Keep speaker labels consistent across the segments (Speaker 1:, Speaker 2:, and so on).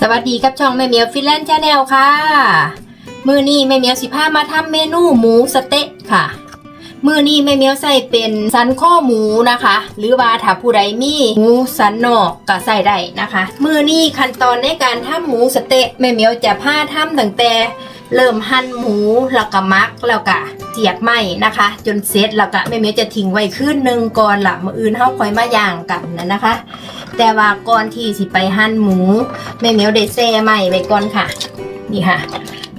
Speaker 1: สวัสดีกับช่องแม่เมียวฟินแลนด์ชาแนลค่ะ มือนี้แม่เมียวสิพามาทำเมนูหมูสเต๊ะค่ะ มือนี้แม่เมียวใส่เป็นสันข้อหมูนะคะ หรือว่าถ้าผู้ใดมีหมูสันนอกก็ใส่ได้นะคะ มือนี้ขั้นตอนในการทำหมูสเต๊ะแม่เมียวจะพาทำตั้งแต่เริ่มหั่นหมูแล้วก็มักแล้วก็เจียบไหมนะคะ จนเสร็จแล้วก็แม่เมียวจะทิ้งไว้คืนหนึ่งก่อนละมืออื่นเฮาค่อยมาย่างกันนะนะคะ แต่ว่าก่อนที่สิไปหั่นหมูแม่เหมียวได้แซ่ไหมไว้ก่อนค่ะ นี่ค่ะ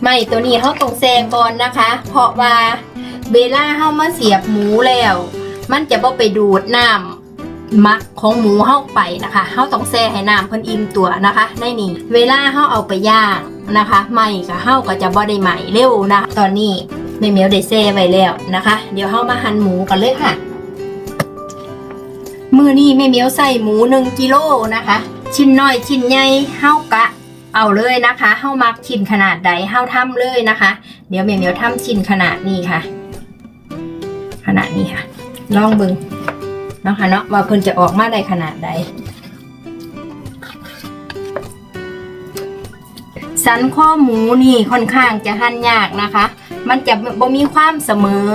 Speaker 1: ไหมตัวนี้เฮาต้องแซ่ก่อนนะคะ เพราะว่าเวลาเฮามาเสียบหมูแล้ว มันจะบ่ไปดูดน้ำมักของหมูเฮาไปนะคะเฮาต้องแซ่ให้น้ำเพิ่นอิ่มตัวนะคะในนี่เวลาเฮาเอาไปย่างนะคะไหมก็เฮาก็จะบ่ได้ไหมเร็วนะ ตอนนี้แม่เหมียวได้แซ่ไว้แล้วนะคะ เดี๋ยวเฮามาหั่นหมูกันเลยค่ะ มือนี้แม่เมียวใส่หมูหนึ่งกิโลนะคะ ชิ้นน้อยชิ้นใหญ่เฮากะ เอาเลยนะคะเฮามักชิ้นขนาดใดเฮาทำเลยนะคะ เดี๋ยวแม่เมียวทำชิ้นขนาดนี้ค่ะ ขนาดนี้ค่ะ ลองเบึงเนาะค่ะเนาะว่าเพิ่นจะออกมาได้ขนาดใดสันข้อหมูนี่ค่อนข้างจะหั่นยากนะคะ มันจะบ่มีความเสมอ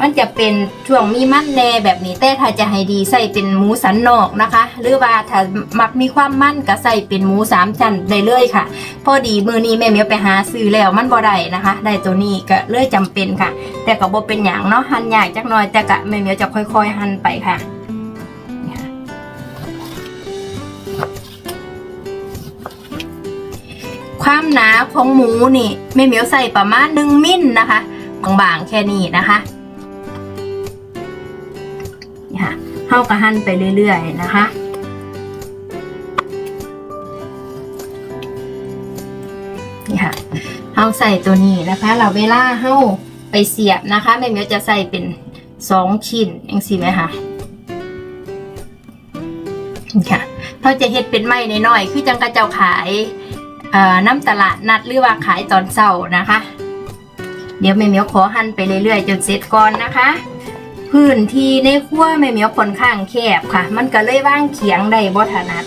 Speaker 1: มันจะเป็นช่วงมีมันแน่แบบนี้แต่ถ้าจะให้ดีใส่เป็นหมูสันนอกนะคะ หรือว่าถ้ามักมีความมันก็ใส่เป็นหมูสามชั้นได้เลยค่ะ พอดีมือนี้แม่เมียวไปหาซื้อแล้วมันบ่ได้นะคะ ได้ตัวนี้ก็เลยจำเป็นค่ะ แต่ก็บ่เป็นอย่างเนาะหั่นยากจักหน่อยแต่ก็แม่เมียวจะค่อย ๆหั่นไปค่ะนี่ค่ะความหนาของหมูนี่แม่เหมียวใส่ประมาณหนึ่งมิลนะคะบางๆแค่นี้นะคะ เข้ากระหั่นไปเรื่อยๆนะคะ นี่ค่ะเอาใส่ตัวนี้นะคะเราเวลาเฮาไปเสียบนะคะแม่เมียวจะใส่เป็นสองชิ้นเองสิไหมคะนี่ค่ะเขาจะเฮ็ดเป็นไม้น้อยๆคือจังกระเจ้าขายน้ำตลาดนัดหรือว่าขายตอนเช้านะคะ เดี๋ยวแม่เมียวขอหั่นไปเรื่อยๆจนเสร็จก่อนนะคะ พื้นที่ในครัวแม่เหมียวค่อนข้างแคบค่ะ มันก็เลยว่างเขียงได้บ่ถนัด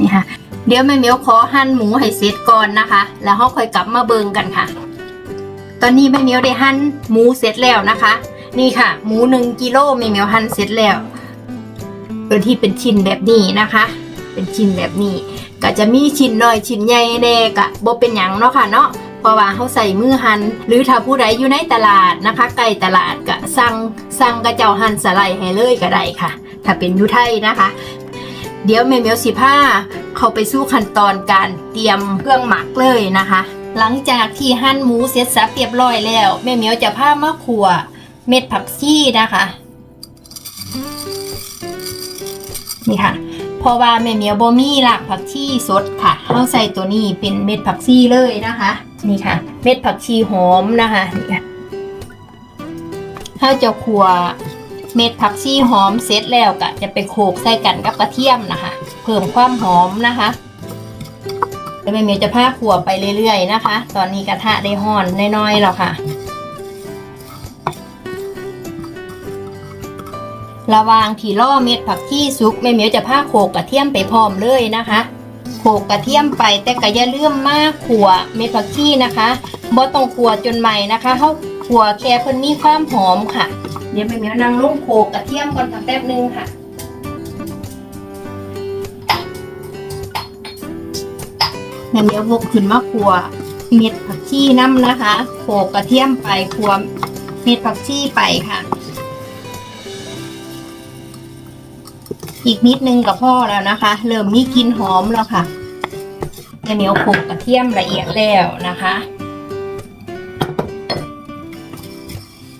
Speaker 1: นี่ค่ะ เดี๋ยวแม่เหมียวขอหั่นหมูให้เสร็จก่อนนะคะ แล้วเราค่อยกลับมาเบิงกันค่ะ ตอนนี้แม่เหมียวได้หั่นหมูเสร็จแล้วนะคะ นี่ค่ะ หมูหนึ่งกิโลแม่เหมียวหั่นเสร็จแล้วโดยที่เป็นชิ้นแบบนี้นะคะ เป็นชิ้นแบบนี้ ก็จะมีชิ้นน้อยชิ้นใหญ่แน่กะบ่เป็นหยังเนาะค่ะเนาะ เพราะว่าเขาใส่มือหัน หรือถ้าผู้ใดอยู่ในตลาดนะคะใกล้ตลาดก็สั่งสั่งกระเจ้าหันสไลด์ให้เลยก็ได้ค่ะ ถ้าเป็นยุไทยนะคะ เดี๋ยวแม่เมียวสิผ้าเขาไปสู้ขั้นตอนการเตรียมเครื่องหมักเลยนะคะ หลังจากที่หั่นหมูเสร็จสับเรียบร้อยแล้วแม่เมียวจะผ้ามาขัวเม็ดผักชีนะคะนี่ค่ะเพราะว่าแม่เมียวบ่มีรากผักชีสดค่ะเราใส่ตัวนี้เป็นเม็ดผักชีเลยนะคะ นี่ค่ะ เม็ดผักชีหอมนะคะนี่ค่ะถ้าจะขัวเม็ดผักชีหอมเสร็จแล้วก็จะไปโขลกใส่กันกับกระเทียมนะคะ เพิ่มความหอมนะคะแล้วแม่เมียวจะพาขัวไปเรื่อยๆนะคะ ตอนนี้กระทะได้ห่อนน้อยๆแล้วค่ะ ระวางที่ล่อเม็ดผักชีสุกแม่เมียวจะพาโขกกระเทียมไปพร้อมเลยนะคะ โขกกระเทียมไปแต่ก็อย่าลืมมากขัวเม็ดผักชีนะคะบ่ต้องขัวจนใหม่นะคะเขาขัวแค่เพิ่นมีความหอมค่ะ เดี๋ยวแม่เมียนั่งลงโขกกระเทียมก่อนค่ะแป๊บนึงค่ะแม่เมียววกขึ้นมาขัวเม็ดผักชีน้ำนะคะโขกกระเทียมไปขัวเม็ดผักชีไปค่ะ อีกนิดนึงกับพ่อแล้วนะคะ เริ่มมีกลิ่นหอมแล้วค่ะแม่เหนียวโขกกระเทียมละเอียดแล้วนะคะ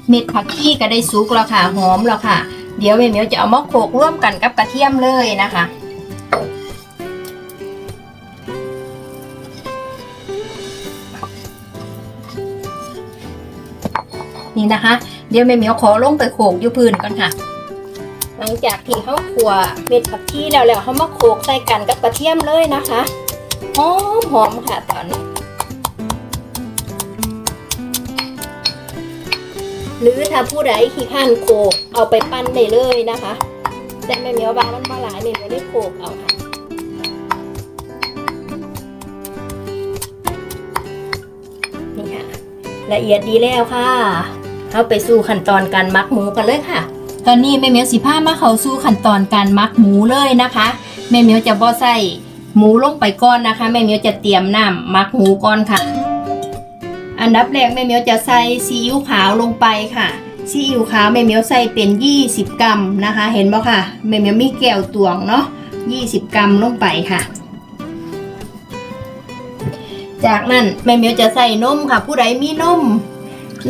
Speaker 1: เม็ดผักชีก็ได้สุกแล้วค่ะหอมแล้วค่ะ เดี๋ยวแม่เหมียวจะเอามาโขกร่วมกันกับกระเทียมเลยนะคะนี่นะคะ เดี๋ยวแม่เหมียวขอลงไปโขกอยู่พื้นก่อนค่ะ ลังจากที่เขาขัวเม็ดผักชีแล้วแล้วเขามาโขกใส่กันกับกระเทียมเลยนะคะหอมหอมค่ะตอนนี้ หรือถ้าผู้ใดขี้ข้านโขกเอาไปปั้นได้เลยนะคะ แต่แม่เมียวว่ามันมาหลายแม่เมียวได้โขกเอาค่ะนี่ค่ะ ละเอียดดีแล้วค่ะเข้าไปสู่ขั้นตอนการมักหมูกันเลยค่ะ ตอนนี้แม่เมียวสิพามาเข้าสู่ขั้นตอนการมักหมูเลยนะคะแม่เมียวจะบ่ใส่หมูลงไปก่อนนะคะแม่เมียวจะเตรียมน้ำมักหมูก่อนค่ะ อันดับแรกแม่เมียวจะใส่ซีอิ๊วขาวลงไปค่ะซีอิ๊วขาวแม่เมียวใส่เป็น 20 กรัมนะคะ เห็นบ่ค่ะแม่เมียวมีแก้วตวงเนาะ20 กรัมลงไปค่ะ จากนั้นแม่เมียวจะใส่นมค่ะ ผู้ใดมีนม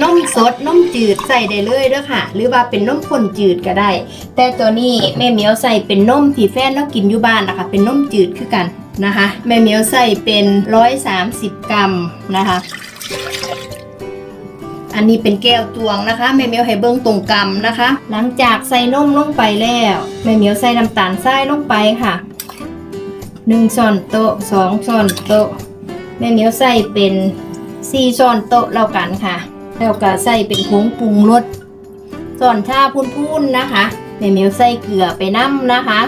Speaker 1: นมสดนมจืดใส่ได้เลยเด้อค่ะ หรือว่าเป็นนมข้นจืดก็ได้ แต่ตัวนี้แม่เหมียวใส่เป็นนมที่แฟนเรากินอยู่บ้านนะคะ เป็นนมจืดคือกันนะคะแม่เหมียวใส่เป็น 130 กรัมนะคะอันนี้เป็นแก้วตวงนะคะแม่เมียวให้เบิ้งตรงกำนะคะ หลังจากใส่นมลงไปแล้วแม่เหมียวใส่น้ำตาลทรายลงไปค่ะหนึ่งช้อนโต๊ะสองช้อนโต๊ะแม่เหมียวใส่เป็นสี่ช้อนโต๊ะแล้วกันค่ะ แล้วก็ใส่เป็นผงปรุงรสช้อนชาพูนๆนะคะแม่เหมียวใส่เกลือไปน้ำนะคะ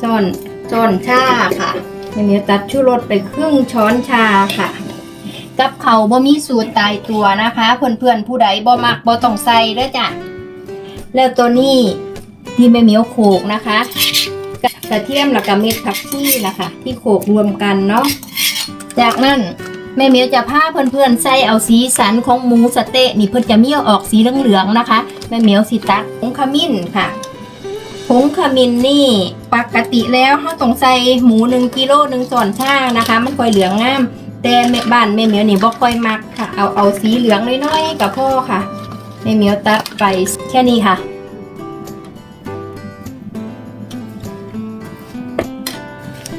Speaker 1: ช้อนช้อนชาค่ะแม่เหมียวตัดชูรสไปครึ่งช้อนชาค่ะ กับเขาบ่มีสูตรตายตัวนะคะ เพื่อนๆผู้ใดบ่มักบ่ต้องใส่เด้อจ้ะแล้วตัวนี้ที่แม่เหมียวโขกนะคะกระเทียมแล้วก็เม็ดผักชีนะคะ ที่โขกรวมกันเนาะจากนั้น แม่เมียวจะพาเพื่อนๆใส่เอาสีสันของหมูสเต๊ะนี่เพื่อนจะเมีเอาออกสีเหลืองๆนะคะ แม่เมียวสิตักผงขมิ้นค่ะผงขมิ้นนี่ปกติแล้วเราต้องใส่หมูหนึ่งกิโลหนึ่งส่วนช่างนะคะ มันค่อยเหลืองงาม แต่แม่บ้านแม่เมียวนี่บ่ค่อยมักค่ะ เอาเอาสีเหลืองน้อยๆกับพ่อค่ะแม่เมียวตัดไปแค่นี้ค่ะ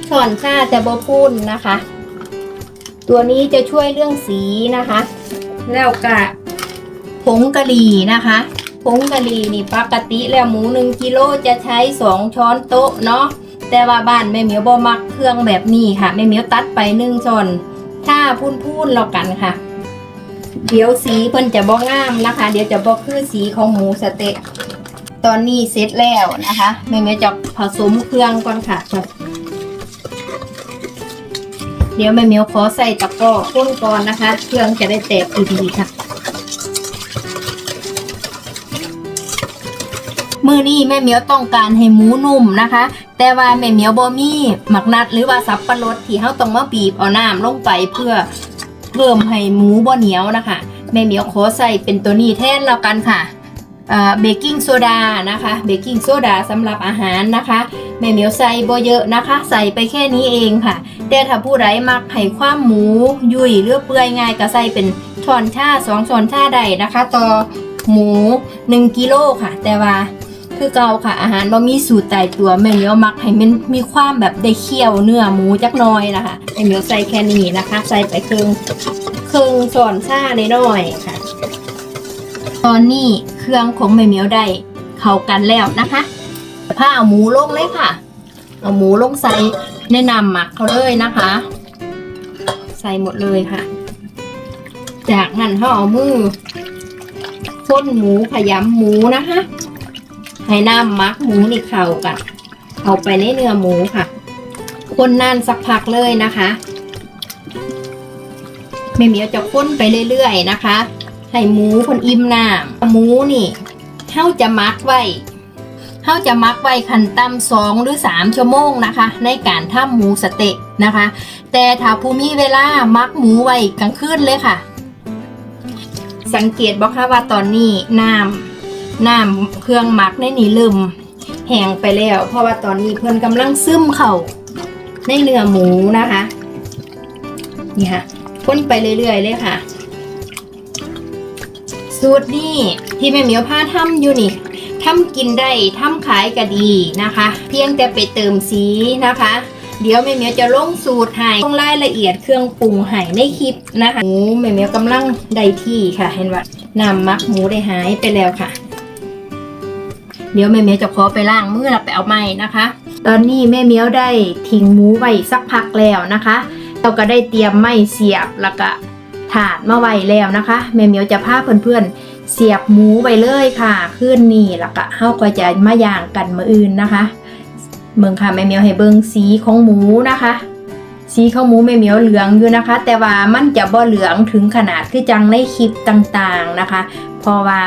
Speaker 1: ส่วนชาจะบ่พูนนะคะ ตัวนี้จะช่วยเรื่องสีนะคะ แล้วก็ผงกะหรี่นะคะผงกะหรี่นี่ปกติแล้วหมูหนึ่งกิโลจะใช้สองช้อนโต๊ะเนาะแต่ว่าบ้านแม่เหมียวบ่มักเครื่องแบบนี้ค่ะแม่เหมียวตัดไปหนึ่งช้อนถ้าพูนพูนๆแล้วกันค่ะ เดี๋ยวสีเพิ่นจะบ่งามนะคะ เดี๋ยวจะบ่คือสีของหมูสเต๊ะตอนนี้เสร็จแล้วนะคะแม่เมย์จะผสมเครื่องก่อนค่ะ เดี๋ยวแม่เมียวขอใส่ตะกร้อข้นก่อนนะคะ เครื่องจะได้แตกดีๆค่ะ มือนี้แม่เมียวต้องการให้หมูนุ่มนะคะ แต่ว่าแม่เมียวบอมี่หมักนัดหรือว่าสับปะรดที่เขาต้องมาบีบเอาน้ำลงไปเพื่อเพิ่มให้หมูบ่เหนียวนะคะ แม่เมียวขอใส่เป็นตัวนี้แทนแล้วกันค่ะ เบกกิ้งโซดานะคะเบกกิ้งโซดาสำหรับอาหารนะคะแม่เหมียวใส่บ่เยอะนะคะ ใส่ไปแค่นี้เองค่ะ แต่ถ้าผู้ใดมักให้ความหมูยุ่ยเลือเปื่อยง่ายก็ใส่เป็นช้อนชาสองช้อนชาได้นะคะ ต่อหมู 1กิโลค่ะ แต่ว่าคือเก่าค่ะ อาหารบ่มีสูตรตายตัวแม่เหมียวมักให้มันมีความแบบได้เคี่ยวเนื้อหมูจักน้อยนะคะแม่เหมียวใส่แค่นี้นะคะ ใส่ไปครึ่งครึ่งช้อนชาน้อยค่ะ ตอนนี้เครื่องของแม่เหมียวได้เข้ากันแล้วนะคะผ้าเอาหมูลงเลยค่ะ เอาหมูลงใส่ในน้ำหมักเขาเลยนะคะ ใส่หมดเลยค่ะ จากนั้นเขาเอามือค้นหมูขยำหมูนะคะ ให้น้ำหมักหมูนี่เข้ากันเอาไปในเนื้อหมูค่ะ คนนานสักพักเลยนะคะแม่เมียวจะค้นไปเรื่อยๆนะคะ ให้หมูคนอิ่มน้ำหมูนี่เท่าจะมักไว้เท่าจะมักไว้ขันต่ำสองหรือสามชั่วโมงนะคะ ในการทำหมูสเต๊ะนะคะ แต่ถ้าผู้มีเวลามักหมูไว้กลางคืนเลยค่ะ สังเกตบอกค่ะว่าตอนนี้น้ำน้ำเครื่องหมักในนี่เริ่มแห้งไปแล้ว เพราะว่าตอนนี้เพื่อนกำลังซึมเข้าในเนื้อหมูนะคะ นี่ค่ะพ่นไปเรื่อยๆเลยค่ะ สูตรนี้ที่แม่เหมียวพาทำอยู่นี่ทำกินได้ทำขายก็ดีนะคะ เพียงแต่ไปเติมสีนะคะ เดี๋ยวแม่เหมียวจะลงสูตรให้ลงรายละเอียดเครื่องปรุงให้ในคลิปนะคะหมูแม่เหมียวกำลังได้ที่ค่ะ เห็นว่านำมักหมูได้หายไปแล้วค่ะ เดี๋ยวแม่เหมียวจะขอไปล้างมือแล้วไปเอาใหม่นะคะ ตอนนี้แม่เหมียวได้ทิ้งหมูไว้สักพักแล้วนะคะ เราก็ได้เตรียมไม้เสียบแล้วก็ ถาดมาไว้แล้วนะคะแม่เหมียวจะพาเพื่อนๆ เสียบหมูไปเลยค่ะขึ้นนี่แล้วก็เฮาก็จะมาย่างกันมืออื่นนะคะเมืองค่ะแม่เหมียวให้เบิ่งสีของหมูนะคะ สีของหมูแม่เหมียวเหลืองอยู่นะคะ แต่ว่ามันจะบ่เหลืองถึงขนาดคือจังในคลิปต่างๆนะคะ เพราะว่า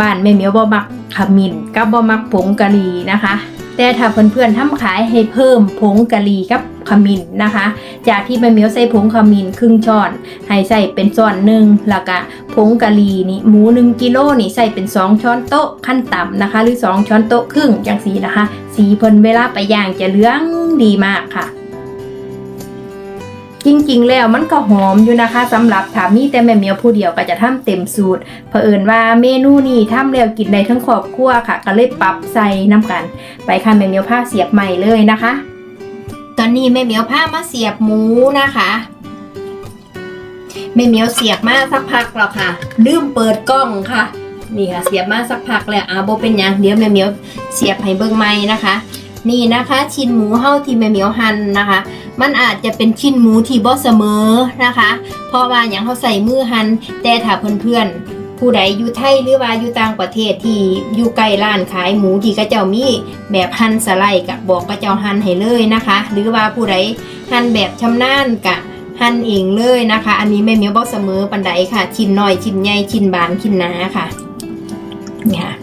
Speaker 1: บ้านแม่เหมียวบ่มักขมิ้นกับบ่มักผงกะหรี่นะคะ แต่ถ้าเพื่อนๆทำขายให้เพิ่มผงกะหรี่กับ ขมิ้นนะคะ จากที่แม่เมียวใส่ผงขมิ้นครึ่งช้อน ให้ใส่เป็นช้อนหนึ่งแล้วก็ผงกะหรี่นี่หมู1กิโลนี่ใส่เป็น 2 ช้อนโต๊ะขั้นต่ำนะคะ หรือ 2 ช้อนโต๊ะครึ่งจังสีนะคะ สีเพิ่นเวลาไปย่างจะเหลืองดีมากค่ะจริงๆ แล้วมันก็หอมอยู่นะคะสำหรับถามีแต่แม่เมียวผู้เดียวก็จะทำเต็มสูตรเผอิญว่าเมนูนี้ทำแล้วกินได้ทั้งครอบครัวค่ะ ก็เลยปรับใส่น้ำกัน ไปค่ะแม่เมียวผ้าเสียบใหม่เลยนะคะ ตอนนี้แม่เหมียวผ้ามาเสียบหมูนะคะแม่เหมียวเสียบมาสักพักแล้วค่ะ ลืมเปิดกล้องค่ะนี่ค่ะเสียบมาสักพักแล้วอ่าโบเป็นยังเดี๋ยวแม่เหมียวเสียบให้เบิ่งใหม่นะคะ นี่นะคะชิ้นหมูเฮาที่แม่เหมียวหั่นนะคะ มันอาจจะเป็นชิ้นหมูที่บ่เสมอนะคะ เพราะว่าอย่างเขาใส่มือหั่นแต่ถ้าเพื่อนๆ ผู้ใดอยู่ไทยหรือว่าอยู่ต่างประเทศที่อยู่ใกล้ร้านขายหมูที่กระเจ้ามีแบบหั่นสไลด์กับบอกกระเจ้าหั่นให้เลยนะคะ หรือว่าผู้ใดหั่นแบบชำนาญกะหั่นเองเลยนะคะ อันนี้แม่เหมียวบ่เสมอปันใดค่ะ ชิ้นน้อยชิ้นใหญ่ชิ้นบางชิ้นหนาค่ะนี่ค่ะ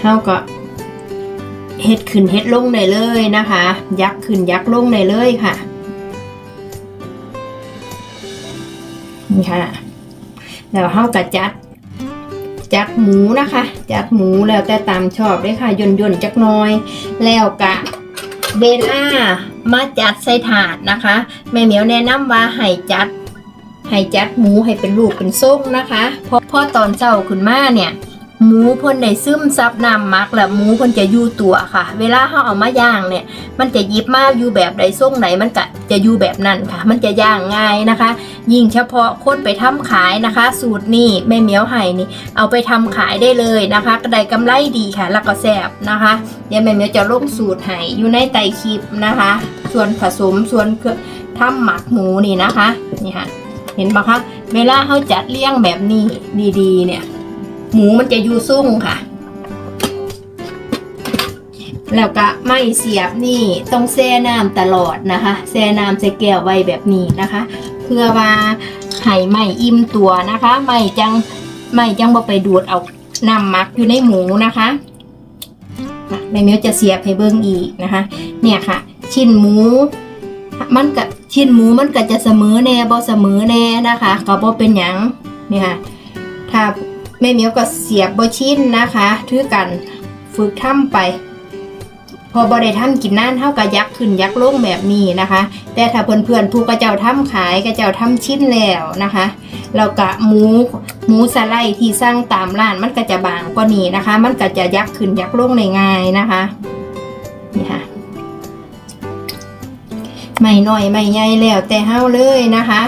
Speaker 1: เฮาก็เฮ็ดขึ้นเฮ็ดลงได้เลยนะคะ ยักขึ้นยักลงได้เลยค่ะ นี่ค่ะแล้วเฮากะจัด จัดหมูนะคะ จัดหมูแล้วแต่ตามชอบเลยค่ะย่นย่นๆจักน้อย แล้วกะเบล่ามาจัดใส่ถาดนะคะ แม่เหมียวแนะนำว่าให้จัดให้จัดหมูให้เป็นรูปเป็นทรงนะคะเพราะพอตอนเจ้าขึ้นมาเนี่ย หมูเพ่นได้ซึมซับน้ำมักแล้วหมูเพ่นจะอยู่ตัวค่ะ เวลาเขาเอามาย่างเนี่ย มันจะยิบมาอยู่แบบใดทรงไหนมันก็จะอยู่แบบนั้นค่ะ มันจะย่างง่ายนะคะ ยิ่งเฉพาะคนไปทำขายนะคะ สูตรนี่แม่เมียวไห่นี่ เอาไปทำขายได้เลยนะคะก็ได้กำไรดีค่ะ แล้วก็แซ่บนะคะเดี๋ยวแม่เมียวจะลงสูตรให้อยู่ในไตคลิปนะคะ ส่วนผสมส่วนเครื่องทำหมักหมูนี่นะคะนี่ค่ะเห็นปะคะเวลาเขาจัดเลี้ยงแบบนี้ดีๆเนี่ย หมูมันจะอยู่ซุ้งค่ะ แล้วก็ไม่เสียบนี่ต้องแช่น้ำตลอดนะคะแช่น้ำใส่แก้วไว้แบบนี้นะคะ เพื่อว่าไข่ไม่อิ่มตัวนะคะ ไม่จังไม่จังบ่ไปดูดเอาน้ำมักอยู่ในหมูนะคะอะแม่เมียวจะเสียบให้เบิ้งอีกนะคะ เนี่ยค่ะ ชิ้นหมู มันกับชิ้นหมูมันก็จะเสมอแน่บ่เสมอแน่นะคะก็บ่เป็นหยังเนี่ยค่ะถ้า แม่เหมียวก็เสียบบ่ชิ้นนะคะถือกันฝึกทำไป พอบ่ได้ทำกินนั่นเท่ากับยักขึ้นยักลงแบบนี้นะคะ แต่ถ้าเพื่อนๆผู้กระเจ้าทำขายกระเจ้าทำชิ้นแล้วนะคะแล้วก็หมูหมูสไลด์ที่สร้างตามร้านมันก็จะบางกว่านี้นะคะ มันก็จะยักขึ้นยักลงในง่ายนะคะนี่ค่ะไม่น้อยไม่ใหญ่แล้วแต่เฮาเลยนะคะ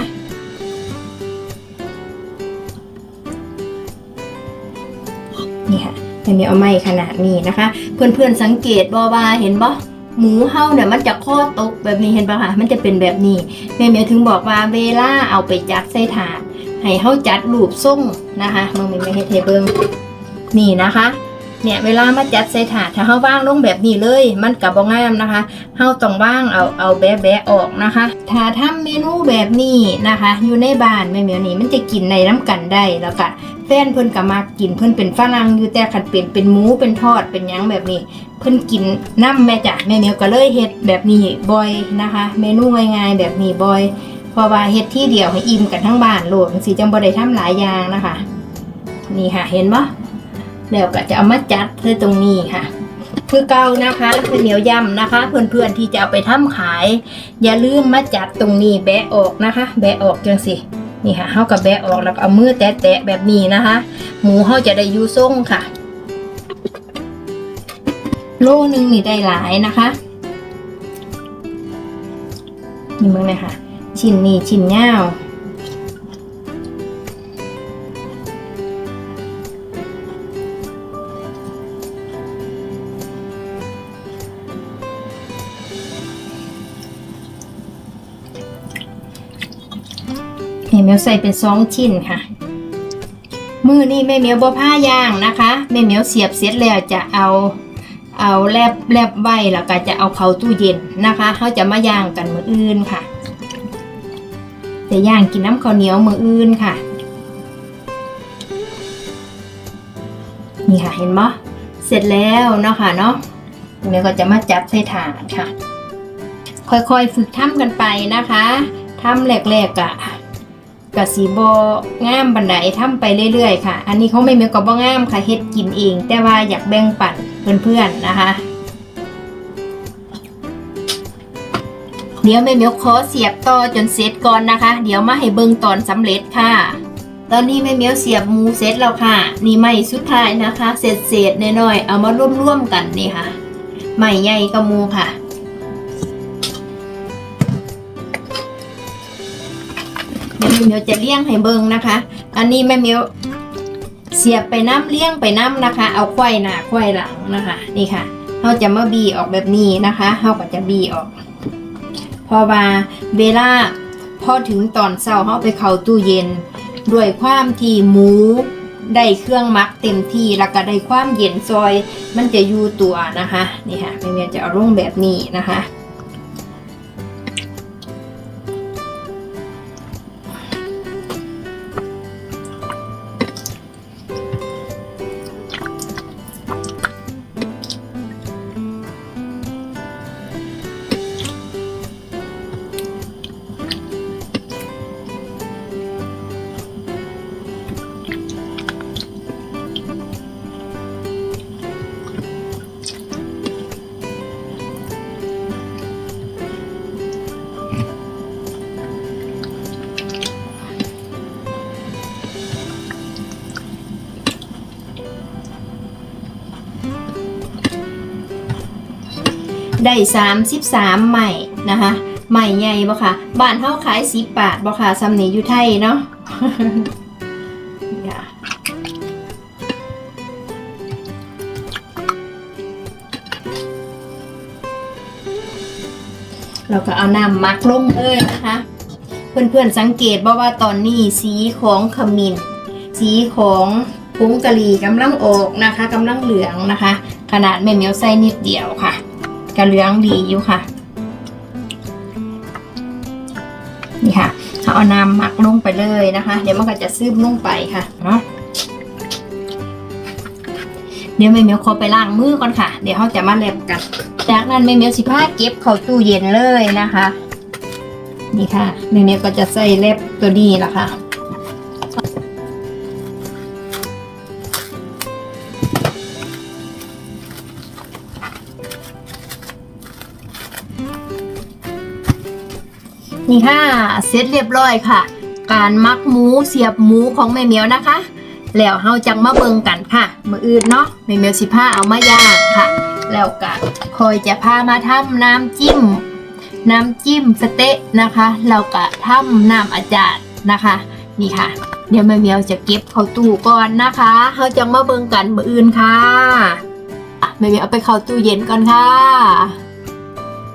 Speaker 1: จะม่เหมีเอาไม้ขนาดนี้นะคะ เพื่อนๆสังเกตบ่ว่าเห็นบ่หมูเห่าเนี่ยมันจะข้อตกแบบนี้เห็นปะคะมันจะเป็นแบบนี้แม่เมียถึงบอกว่าเวลาเอาไปจัดใส่ถาดให้เฮาจัดรูปทรงนะคะมึงมีไม่ให้เทเบิงนี่นะคะ เนี่ยเวลามาจัดใส่ถาดถ้าเฮาว่างลงแบบนี้เลย มันกับบ่งามนะคะเฮาต้องว่างเอาเอาแบะแบะออกนะคะถ้าทำเมนูแบบนี้นะคะ อยู่ในบ้านแม่เหมียวนี่มันจะกินในน้ำกันได้แล้วก็แฟนเพิ่นก็มากินเพิ่นเป็นฝรั่งอยู่แต่คันเป็นเป็นหมูเป็นทอดเป็นยังแบบนี้ เพิ่นกินน้ำแม่จ้ะแม่เหมียวก็เลยเฮ็ดแบบนี้บ่อยนะคะ เมนูง่ายๆแบบนี้บ่อยเพราะว่าเฮ็ดที่เดียวให้อิ่มกันทั้งบ้านโหลดสิจังบ่ได้ทำหลายอย่างนะคะ นี่ค่ะเห็นบ่ แล้วก็จะเอามาจัดใส่ตรงนี้ค่ะคือเก่านะคะเป็นเหนียวย่ำนะคะ เพื่อนๆที่จะเอาไปทำขาย อย่าลืมมาจัดตรงนี้แบะออกนะคะ แบะออกจังสินี่ค่ะเฮากับแบะออกแล้วก็เอามือแตะๆแบบนี้นะคะ หมูเฮาจะได้ยู่ทรงค่ะ โลนึงนี่ได้หลายนะคะนี่มึงเลยค่ะ ชิ้นนี้ชิ้นยาว ม่เหมียวใส่เป็นสองชิ้นค่ะ มือนี่แม่เหมียวบ่ผ้าย่างนะคะแม่เหมียวเสียบเสร็จแล้วจะเอาเอาแลบแลบไว้แล้วก็จะเอาเข้าตู้เย็นนะคะเขาจะมาย่างกันมืออื่นค่ะจะย่างกินน้ำข้าวเหนียวมืออื่นค่ะ นี่ค่ะเห็นไหมเสร็จแล้วเนาะค่ะเนาะเดี๋ยวก็จะมาจัดใส่ถาดค่ะ ค่อยๆฝึกทำกันไปนะคะทำแรกๆกะ กะสีบงามบันไดทำไปเรื่อยๆค่ะ อันนี้เขาไม่มีกับบ่งามค่ะเฮ็ดกินเอง แต่ว่าอยากแบ่งปันเพื่อนๆนะคะเดี๋ยวแม่เมียวขอเสียบต่อจนเสร็จก่อนนะคะ เดี๋ยวมาให้เบิ่งตอนสำเร็จค่ะ ตอนนี้แม่เมียวเสียบหมูเสร็จแล้วค่ะ นี่ไม่สุดท้ายนะคะเศษเศษๆน้อยๆเอามาร่วมๆกันนี่ค่ะ ไม่ใหญ่กับหมูค่ะ เม่เหมียวจะเลี้ยงให้เบิ่งนะคะ อันนี้แม่เหมียวเสียบไปน้ำเลี้ยงไปน้ำนะคะ เอาไขว้หน้าไขว้หลังนะคะ นี่ค่ะเราจะมาบีออกแบบนี้นะคะเราก็จะบีออก พอมาเวลาพอถึงตอนเช้าเขาไปเข้าตู้เย็น ด้วยความที่หมูได้เครื่องมักเต็มที่แล้วก็ได้ความเย็นซอย มันจะอยู่ตัวนะคะ นี่ค่ะแม่เมียจะเอาลงแบบนี้นะคะ ได้33ใหม่นะคะใหม่ใหญ่บ่ค่ะบ้านเฮาขาย10บบาทบ่ค่ะซำนี้อยู่ไทยเนาะเราก็เอาน้ำมักลงเลยนะคะ เพื่อนๆสังเกตบ่าว่าตอนนี้สีของขมิ้นสีของผงกะหรี่กำลังออกนะคะกำลังเหลืองนะคะ ขนาดแม่เมียวใส่นิดเดียวค่ะ กระเลืองดีอยู่ค่ะ นี่ค่ะเขาเอาน้ำหมักลงไปเลยนะคะ เดี๋ยวมันก็จะซึมลงไปค่ะเนาะเดี๋ยวแม่เมียวขอไปล้างมือก่อนค่ะ เดี๋ยวเขาจะมาเล็บกัน จากนั้นแม่เมียวสิผ้าเก็บเข้าตู้เย็นเลยนะคะ นี่ค่ะแม่เมียวก็จะใส่เล็บตัวนี้ละค่ะ นี่ค่ะ เสร็จเรียบร้อยค่ะ การมักหมูเสียบหมูของแม่เหมียวนะคะ แล้วเฮาจังมาเบิงกันค่ะ มืออื่นเนาะแม่เหมียวสิพาเอามาย่างค่ะ แล้วก็คอยจะพามาทำน้ำจิ้ม น้ำจิ้มสเต๊ะนะคะ แล้วก็ทำน้ำอาจารย์นะคะ นี่ค่ะ เดี๋ยวแม่เหมียวจะเก็บเข้าตู้ก่อนนะคะเฮาจังมาเบิงกันมืออื่นค่ะอะแม่เหมียวเอาไปเข้าตู้เย็นก่อนค่ะ